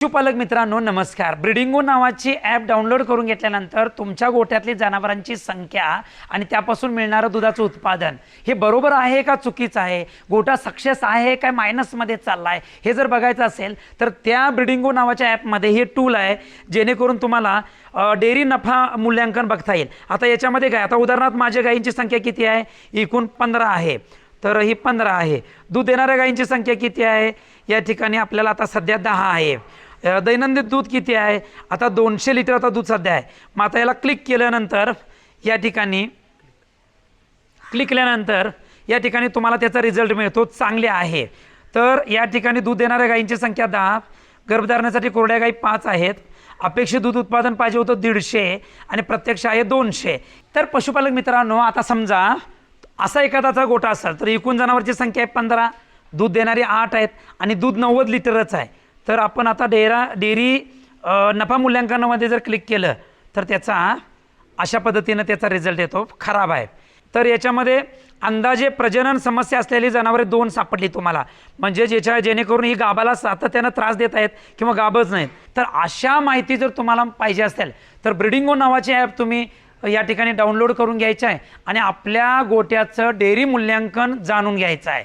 पशुपालक मित्रांनो नमस्कार. ब्रिडिंगो नावाची ॲप डाउनलोड करून घेतल्यानंतर तुमच्या गोठ्यातली जनावरांची संख्या आणि त्यापासून मिळणारं दुधाचं उत्पादन हे बरोबर आहे का चुकीचं आहे? गोठा सक्सेस आहे काय मायनसमध्ये चालला आहे हे जर बघायचं असेल तर त्या ब्रिडिंगो नावाच्या ॲपमध्ये हे टूल आहे जेणेकरून तुम्हाला डेअरी नफा मूल्यांकन बघता येईल. आता याच्यामध्ये काय? आता उदाहरणार्थ माझ्या गायींची संख्या किती आहे? एकूण पंधरा आहे. तर ही पंधरा आहे. दूध देणाऱ्या गायींची संख्या किती आहे? या ठिकाणी आपल्याला आता सध्या दहा आहे. दैनंदिन दूध किती आहे? आता दोनशे लिटर आता दूध सध्या आहे. मग आता याला क्लिक केल्यानंतर या ठिकाणी क्लिक केल्यानंतर या ठिकाणी तुम्हाला त्याचा रिझल्ट मिळतो. चांगले आहे. तर या ठिकाणी दूध देणाऱ्या गायींची संख्या दहा गर्भधारणासाठी कोरड्या गाई पाच आहेत. अपेक्षित दूध उत्पादन पाहिजे होतं दीडशे आणि प्रत्यक्ष आहे दोनशे. तर पशुपालक मित्रांनो आता समजा असा एखादाचा गोठा असेल तर एकूण जनावरची संख्या आहे पंधरा. दूध देणारी आठ आहेत आणि दूध नव्वद लिटरच आहे. तर आपण आता डेरा डेअरी नफा मूल्यांकनामध्ये जर क्लिक केलं तर त्याचा अशा पद्धतीनं त्याचा रिझल्ट येतो. खराब आहे. तर याच्यामध्ये अंदाजे प्रजनन समस्या असलेली जनावरे दोन सापडली तुम्हाला. म्हणजे ज्याच्या जेणेकरून ही गाबाला सातत्यानं त्रास देत आहेत किंवा गाबच नाहीत. तर अशा माहिती जर तुम्हाला पाहिजे असेल तर ब्रिडिंगो नावाचे ॲप तुम्ही या ठिकाणी डाउनलोड करून घ्यायचं आहे आणि आपल्या गोट्याचं डेअरी मूल्यांकन जाणून घ्यायचं आहे.